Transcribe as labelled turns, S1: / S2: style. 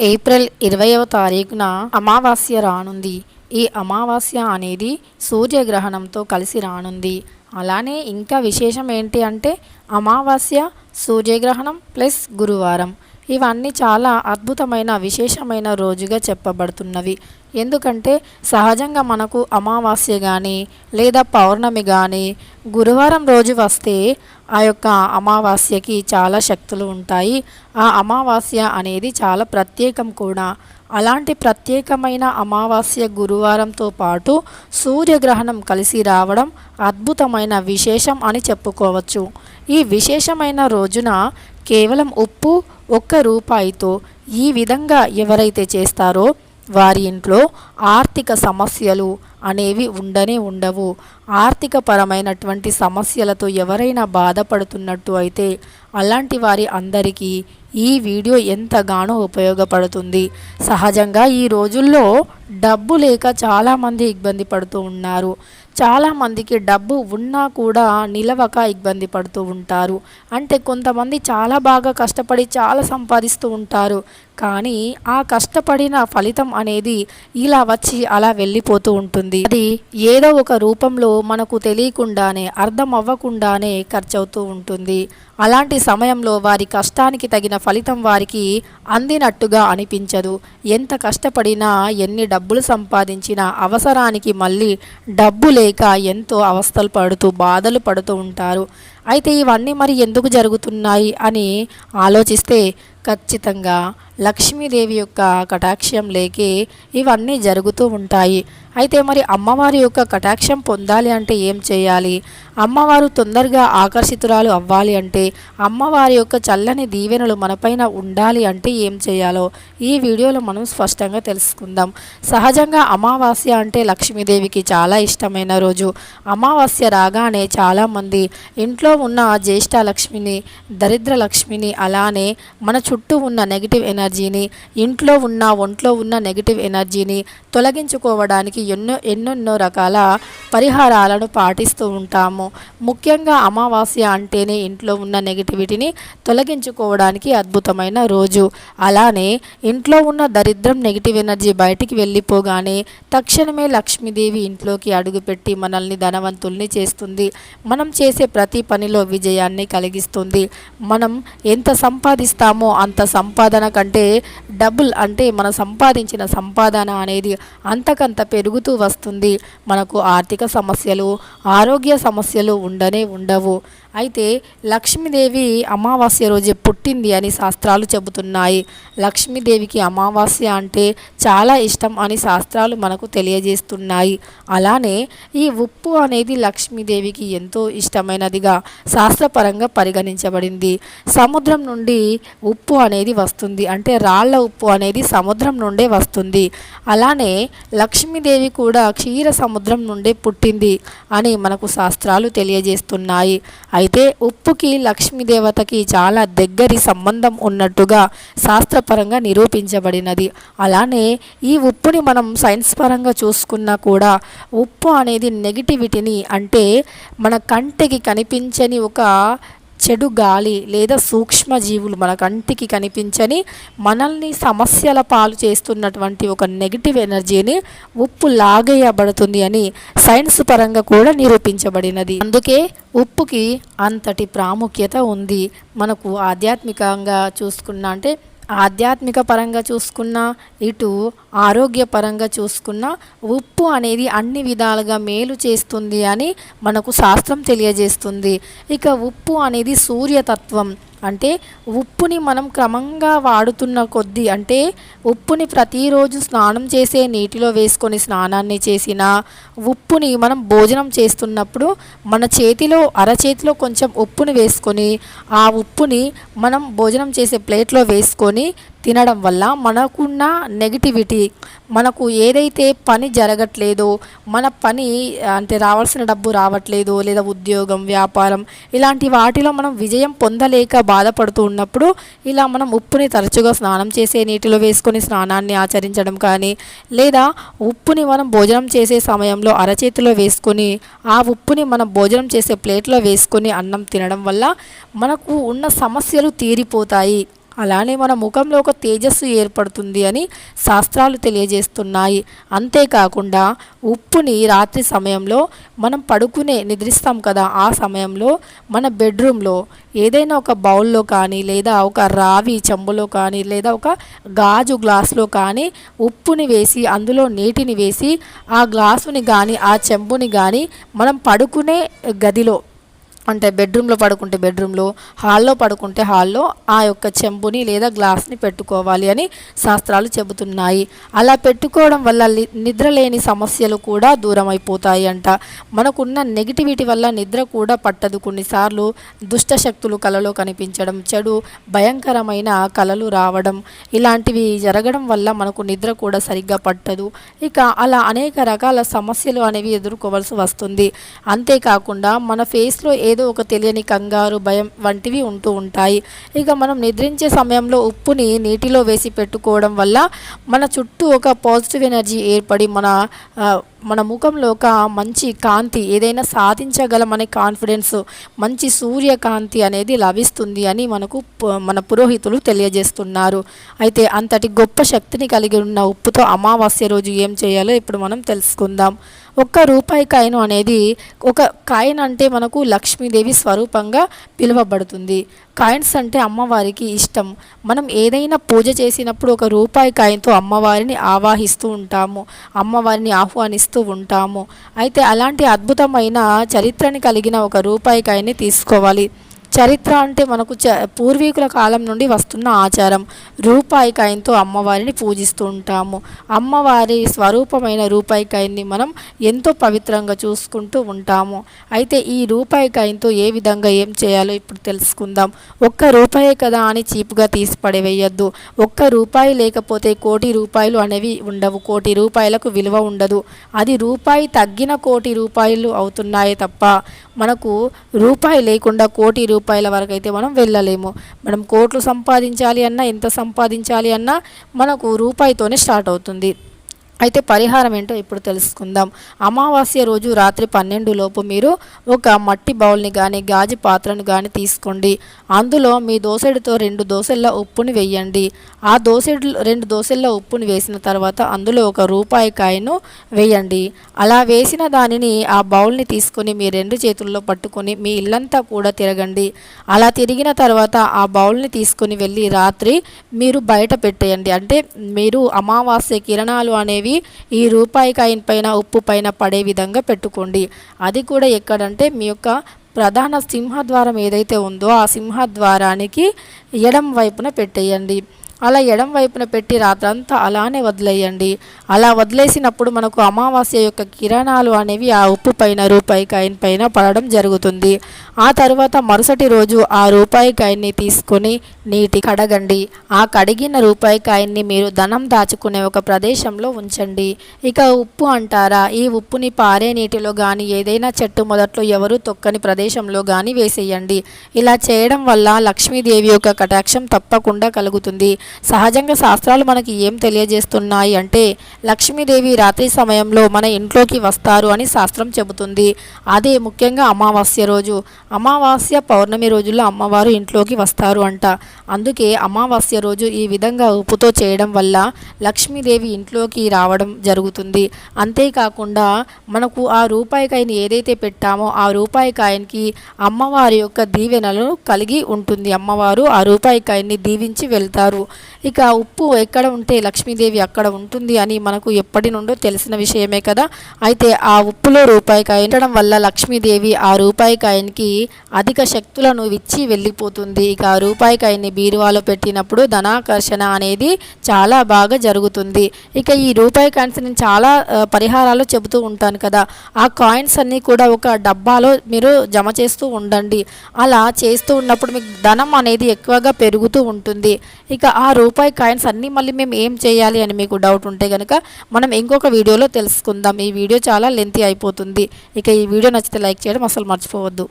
S1: April ఇరవైవ తారీఖున అమావాస్య రానుంది. ఈ అమావాస్య అనేది సూర్యగ్రహణంతో కలిసి రానుంది. అలానే ఇంకా విశేషం ఏంటి అంటే అమావాస్య సూర్యగ్రహణం ప్లస్ గురువారం. ఇవన్నీ చాలా అద్భుతమైన విశేషమైన రోజుగా చెప్పబడుతున్నవి. ఎందుకంటే సహజంగా మనకు అమావాస్య కానీ లేదా పౌర్ణమి కానీ గురువారం రోజు వస్తే ఆ యొక్క అమావాస్యకి చాలా శక్తులు ఉంటాయి. ఆ అమావాస్య అనేది చాలా ప్రత్యేకం కూడా. అలాంటి ప్రత్యేకమైన అమావాస్య గురువారంతో పాటు సూర్యగ్రహణం కలిసి రావడం అద్భుతమైన విశేషం అని చెప్పుకోవచ్చు. ఈ విశేషమైన రోజున కేవలం ఉప్పు ఒక్క రూపాయితో ఈ విధంగా ఎవరైతే చేస్తారో వారి ఇంట్లో ఆర్థిక సమస్యలు అనేవి ఉండనే ఉండవు. ఆర్థిక పరమైనటువంటి సమస్యలతో ఎవరైనా బాధపడుతున్నట్టు అయితే అలాంటి వారి అందరికీ ఈ వీడియో ఎంతగానో ఉపయోగపడుతుంది. సహజంగా ఈ రోజుల్లో డబ్బు లేక చాలామంది ఇబ్బంది పడుతూ ఉన్నారు. చాలామందికి డబ్బు ఉన్నా కూడా నిలవక ఇబ్బంది పడుతూ ఉంటారు. అంటే కొంతమంది చాలా బాగా కష్టపడి చాలా సంపాదిస్తూ ఉంటారు. కానీ ఆ కష్టపడిన ఫలితం అనేది ఇలా వచ్చి అలా వెళ్ళిపోతూ ఉంటుంది. అది ఏదో ఒక రూపంలో మనకు తెలియకుండానే అర్థం అవ్వకుండానే ఖర్చవుతూ ఉంటుంది. అలాంటి సమయంలో వారి కష్టానికి తగిన ఫలితం వారికి అందినట్టుగా అనిపించదు. ఎంత కష్టపడినా ఎన్ని డబ్బులు సంపాదించినా అవసరానికి మళ్ళీ డబ్బు లేక ఎంతో అవస్థలు పడుతూ బాధలు పడుతూ ఉంటారు. అయితే ఇవన్నీ మరి ఎందుకు జరుగుతున్నాయి అని ఆలోచిస్తే ఖచ్చితంగా లక్ష్మీదేవి యొక్క కటాక్షం లేకే ఇవన్నీ జరుగుతూ ఉంటాయి. అయితే మరి అమ్మవారి యొక్క కటాక్షం పొందాలి అంటే ఏం చేయాలి? అమ్మవారు తొందరగా ఆకర్షితురాలు అవ్వాలి అంటే అమ్మవారి యొక్క చల్లని దీవెనలు మనపైన ఉండాలి అంటే ఏం చేయాలో ఈ వీడియోలో మనం స్పష్టంగా తెలుసుకుందాం. సహజంగా అమావాస్య అంటే లక్ష్మీదేవికి చాలా ఇష్టమైన రోజు. అమావాస్య రాగానే చాలామంది ఇంట్లో ఉన్న జ్యేష్ఠ లక్ష్మిని దరిద్ర లక్ష్మిని అలానే మన చుట్టూ ఉన్న నెగిటివ్ ఎనర్జీని ఇంట్లో ఉన్న ఒంట్లో ఉన్న నెగిటివ్ ఎనర్జీని తొలగించుకోవడానికి ఎన్నో ఎన్నెన్నో రకాల పరిహారాలను పాటిస్తూ ఉంటాము. ముఖ్యంగా అమావాస్య అంటేనే ఇంట్లో ఉన్న నెగిటివిటీని తొలగించుకోవడానికి అద్భుతమైన రోజు. అలానే ఇంట్లో ఉన్న దరిద్రం నెగిటివ్ ఎనర్జీ బయటికి వెళ్ళిపోగానే తక్షణమే లక్ష్మీదేవి ఇంట్లోకి అడుగుపెట్టి మనల్ని ధనవంతుల్ని చేస్తుంది. మనం చేసే ప్రతి పనిలో విజయాన్ని కలిగిస్తుంది. మనం ఎంత సంపాదిస్తామో అంత సంపాదన కంటే డబుల్ అంటే మనం సంపాదించిన సంపాదన అనేది అంతకంత పెరుగుతూ వస్తుంది. మనకు ఆర్థిక సమస్యలు ఆరోగ్య సమస్యలు ఉండనే ఉండవు. అయితే లక్ష్మీదేవి అమావాస్య రోజే పుట్టింది అని శాస్త్రాలు చెబుతున్నాయి. లక్ష్మీదేవికి అమావాస్య అంటే చాలా ఇష్టం అని శాస్త్రాలు మనకు తెలియజేస్తున్నాయి. అలానే ఈ ఉప్పు అనేది లక్ష్మీదేవికి ఎంతో ఇష్టమైనదిగా శాస్త్రపరంగా పరిగణించబడింది. సముద్రం నుండి ఉప్పు అనేది వస్తుంది. అంటే రాళ్ళ ఉప్పు అనేది సముద్రం నుండే వస్తుంది. అలానే లక్ష్మీదేవి కూడా క్షీర సముద్రం నుండే పుట్టింది అని మనకు శాస్త్రాలు తెలియజేస్తున్నాయి. అయితే ఉప్పుకి లక్ష్మీదేవతకి చాలా దగ్గరి సంబంధం ఉన్నట్టుగా శాస్త్రపరంగా నిరూపించబడినది. అలానే ఈ ఉప్పుని మనం సైన్స్ పరంగా చూసుకున్నా కూడా ఉప్పు అనేది నెగిటివిటీని అంటే మన కంటికి కనిపించని ఒక చెడు గాలి లేదా సూక్ష్మజీవులు మన కంటికి కనిపించని మనల్ని సమస్యల పాలు చేస్తున్నటువంటి ఒక నెగిటివ్ ఎనర్జీని ఉప్పు లాగేయబడుతుంది అని సైన్స్ పరంగా కూడా నిరూపించబడినది. అందుకే ఉప్పుకి అంతటి ప్రాముఖ్యత ఉంది. మనకు ఆధ్యాత్మికంగా చూసుకున్నా అంటే ఆధ్యాత్మిక పరంగా చూసుకున్నా ఇటు ఆరోగ్యపరంగా చూసుకున్నా ఉప్పు అనేది అన్ని విధాలుగా మేలు చేస్తుంది అని మనకు శాస్త్రం తెలియజేస్తుంది. ఇక ఉప్పు అనేది సూర్యతత్వం. అంటే ఉప్పుని మనం క్రమంగా వాడుతున్న కొద్దీ అంటే ఉప్పుని ప్రతిరోజు స్నానం చేసే నీటిలో వేసుకొని స్నానాన్ని చేసిన ఉప్పుని మనం భోజనం చేస్తున్నప్పుడు మన చేతిలో అరచేతిలో కొంచెం ఉప్పుని వేసుకొని ఆ ఉప్పుని మనం భోజనం చేసే ప్లేట్లో వేసుకొని తినడం వల్ల మనకున్న నెగిటివిటీ మనకు ఏదైతే పని జరగట్లేదో మన పని అంటే రావాల్సిన డబ్బు రావట్లేదు లేదా ఉద్యోగం వ్యాపారం ఇలాంటి వాటిలో మనం విజయం పొందలేక బాధపడుతూ ఉన్నప్పుడు ఇలా మనం ఉప్పుని తరచుగా స్నానం చేసే నీటిలో వేసుకొని స్నానాన్ని ఆచరించడం కానీ లేదా ఉప్పుని మనం భోజనం చేసే సమయంలో అరచేతిలో వేసుకొని ఆ ఉప్పుని మనం భోజనం చేసే ప్లేట్లో వేసుకొని అన్నం తినడం వల్ల మనకు ఉన్న సమస్యలు తీరిపోతాయి. అలానే మన ముఖంలో ఒక తేజస్సు ఏర్పడుతుంది అని శాస్త్రాలు తెలియజేస్తున్నాయి. అంతేకాకుండా ఉప్పుని రాత్రి సమయంలో మనం పడుకునే నిద్రిస్తాం కదా ఆ సమయంలో మన బెడ్రూమ్లో ఏదైనా ఒక బౌల్లో కానీ లేదా ఒక రావి చెంబులో కానీ లేదా ఒక గాజు గ్లాస్లో కానీ ఉప్పుని వేసి అందులో నీటిని వేసి ఆ గ్లాసుని కానీ ఆ చెంబుని కానీ మనం పడుకునే గదిలో అంటే బెడ్రూమ్లో పడుకుంటే బెడ్రూమ్లో హాల్లో పడుకుంటే హాల్లో ఆ యొక్క చెంబుని లేదా గ్లాస్ని పెట్టుకోవాలి అని శాస్త్రాలు చెబుతున్నాయి. అలా పెట్టుకోవడం వల్ల నిద్ర లేని సమస్యలు కూడా దూరం అయిపోతాయి అంట. మనకున్న నెగిటివిటీ వల్ల నిద్ర కూడా పట్టదు. కొన్నిసార్లు దుష్ట శక్తులు కలలో కనిపించడం చెడు భయంకరమైన కలలు రావడం ఇలాంటివి జరగడం వల్ల మనకు నిద్ర కూడా సరిగ్గా పట్టదు. ఇక అలా అనేక రకాల సమస్యలు అనేవి ఎదుర్కోవాల్సి వస్తుంది. అంతేకాకుండా మన ఫేస్లో ఏ ఏదో ఒక తెలియని కంగారు భయం వంటివి ఉంటూ ఉంటాయి. ఇక మనం నిద్రించే సమయంలో ఉప్పుని నీటిలో వేసి పెట్టుకోవడం వల్ల మన చుట్టూ ఒక పాజిటివ్ ఎనర్జీ ఏర్పడి మన మన ముఖంలో ఒక మంచి కాంతి ఏదైనా సాధించగలమనే కాన్ఫిడెన్స్ మంచి సూర్యకాంతి అనేది లభిస్తుంది అని మనకు మన పురోహితులు తెలియజేస్తున్నారు. అయితే అంతటి గొప్ప శక్తిని కలిగి ఉన్న ఉప్పుతో అమావాస్య రోజు ఏం చేయాలో ఇప్పుడు మనం తెలుసుకుందాం. ఒక్క రూపాయి కాయిన్ అనేది ఒక కాయిన్ అంటే మనకు లక్ష్మీదేవి స్వరూపంగా పిలువబడుతుంది. కాయిన్స్ అంటే అమ్మవారికి ఇష్టం. మనం ఏదైనా పూజ చేసినప్పుడు ఒక రూపాయి కాయిన్తో అమ్మవారిని ఆవాహిస్తూ ఉంటాము. అమ్మవారిని ఆహ్వానిస్తూ ఉంటాము. అయితే అలాంటి అద్భుతమైన చరిత్రని కలిగిన ఒక రూపాయికాయని తీసుకోవాలి. చరిత్ర అంటే మనకు చ పూర్వీకుల కాలం నుండి వస్తున్న ఆచారం. రూపాయి కాయంతో అమ్మవారిని పూజిస్తూ ఉంటాము. అమ్మవారి స్వరూపమైన రూపాయి కాయన్ని మనం ఎంతో పవిత్రంగా చూసుకుంటూ ఉంటాము. అయితే ఈ రూపాయి కాయంతో ఏ విధంగా ఏం చేయాలో ఇప్పుడు తెలుసుకుందాం. ఒక్క రూపాయే కదా అని చీపుగా తీసి పడవేయద్దు. ఒక్క రూపాయి లేకపోతే కోటి రూపాయలు అనేవి ఉండవు. కోటి రూపాయలకు విలువ ఉండదు. అది రూపాయి తగ్గిన కోటి రూపాయలు అవుతున్నాయి తప్ప మనకు రూపాయి లేకుండా కోటి రూపాయలు రూపాయల వరకు అయితే మనం వెళ్ళలేము. మనం కోట్లు సంపాదించాలి అన్నా ఎంత సంపాదించాలి అన్నా మనకు రూపాయితోనే స్టార్ట్ అవుతుంది. అయితే పరిహారం ఏంటో ఇప్పుడు తెలుసుకుందాం. అమావాస్య రోజు రాత్రి పన్నెండు లోపు మీరు ఒక మట్టి బౌల్ని కానీ గాజు పాత్రను కానీ తీసుకోండి. అందులో మీ దోసెడితో రెండు దోసెళ్ళ ఉప్పుని వేయండి. ఆ దోసెడు రెండు దోసెళ్ళ ఉప్పుని వేసిన తర్వాత అందులో ఒక రూపాయి కాయను వేయండి. అలా వేసిన దానిని ఆ బౌల్ని తీసుకొని మీ రెండు చేతుల్లో పట్టుకొని మీ ఇల్లంతా కూడా తిరగండి. అలా తిరిగిన తర్వాత ఆ బౌల్ని తీసుకొని వెళ్ళి రాత్రి మీరు బయట పెట్టేయండి. అంటే మీరు అమావాస్య కిరణాలు అనేవి అనేవి ఈ రూపాయి కాయిన్ పైన ఉప్పు పైన పడే విధంగా పెట్టుకోండి. అది కూడా ఎక్కడంటే మీ యొక్క ప్రధాన సింహద్వారం ఏదైతే ఉందో ఆ సింహద్వారానికి ఎడం వైపున పెట్టేయండి. అలా ఎడం వైపున పెట్టి రాత్రంతా అలానే వదిలేయండి. అలా వదిలేసినప్పుడు మనకు అమావాస్య యొక్క కిరణాలు అనేవి ఆ ఉప్పు పైన రూపాయి కాయిన్ పైన పడడం జరుగుతుంది. ఆ తర్వాత మరుసటి రోజు ఆ రూపాయి కాయిన్ని తీసుకొని నీటి కడగండి. ఆ కడిగిన రూపాయి కాయిన్ని మీరు ధనం దాచుకునే ఒక ప్రదేశంలో ఉంచండి. ఇక ఉప్పు అంటారా? ఈ ఉప్పుని పారే నీటిలో కానీ ఏదైనా చెట్టు మొదట్లో ఎవరు తొక్కని ప్రదేశంలో కానీ వేసేయండి. ఇలా చేయడం వల్ల లక్ష్మీదేవి యొక్క కటాక్షం తప్పకుండా కలుగుతుంది. సహజంగా శాస్త్రాలు మనకి ఏం తెలియజేస్తున్నాయి అంటే లక్ష్మీదేవి రాత్రి సమయంలో మన ఇంట్లోకి వస్తారు అని శాస్త్రం చెబుతుంది. అదే ముఖ్యంగా అమావాస్య రోజు. అమావాస్య పౌర్ణమి రోజుల్లో అమ్మవారు ఇంట్లోకి వస్తారు అంట. అందుకే అమావాస్య రోజు ఈ విధంగా ఉప్పుతో చేయడం వల్ల లక్ష్మీదేవి ఇంట్లోకి రావడం జరుగుతుంది. అంతేకాకుండా మనకు ఆ రూపాయి కాయని ఏదైతే పెట్టామో ఆ రూపాయికాయనికి అమ్మవారి యొక్క దీవెనలను కలిగి ఉంటుంది. అమ్మవారు ఆ రూపాయికాయని దీవించి వెళ్తారు. ఇక ఉప్పు ఎక్కడ ఉంటే లక్ష్మీదేవి అక్కడ ఉంటుంది అని మనకు ఎప్పటి నుండో తెలిసిన విషయమే కదా. అయితే ఆ ఉప్పులో రూపాయికాయ ఉండడం వల్ల లక్ష్మీదేవి ఆ రూపాయికాయనికి అధిక శక్తులను ఇచ్చి వెళ్ళిపోతుంది. ఇక ఆ రూపాయికాయని బీరువాలో పెట్టినప్పుడు ధనాకర్షణ అనేది చాలా బాగా జరుగుతుంది. ఇక ఈ రూపాయి కాయిన్స్ నేను చాలా పరిహారాలు చెబుతూ ఉంటాను కదా. ఆ కాయిన్స్ అన్నీ కూడా ఒక డబ్బాలో మీరు జమ చేస్తూ ఉండండి. అలా చేస్తూ ఉన్నప్పుడు మీకు ధనం అనేది ఎక్కువగా పెరుగుతూ ఉంటుంది. ఇక ఆ రూపాయి కాయిన్స్ అన్నీ మళ్ళీ మేము ఏం చేయాలి అని మీకు డౌట్ ఉంటే కనుక మనం ఇంకొక వీడియోలో తెలుసుకుందాం. ఈ వీడియో చాలా లెంతీ అయిపోతుంది. ఇక ఈ వీడియో నచ్చితే లైక్ చేయడం అసలు మర్చిపోవద్దు.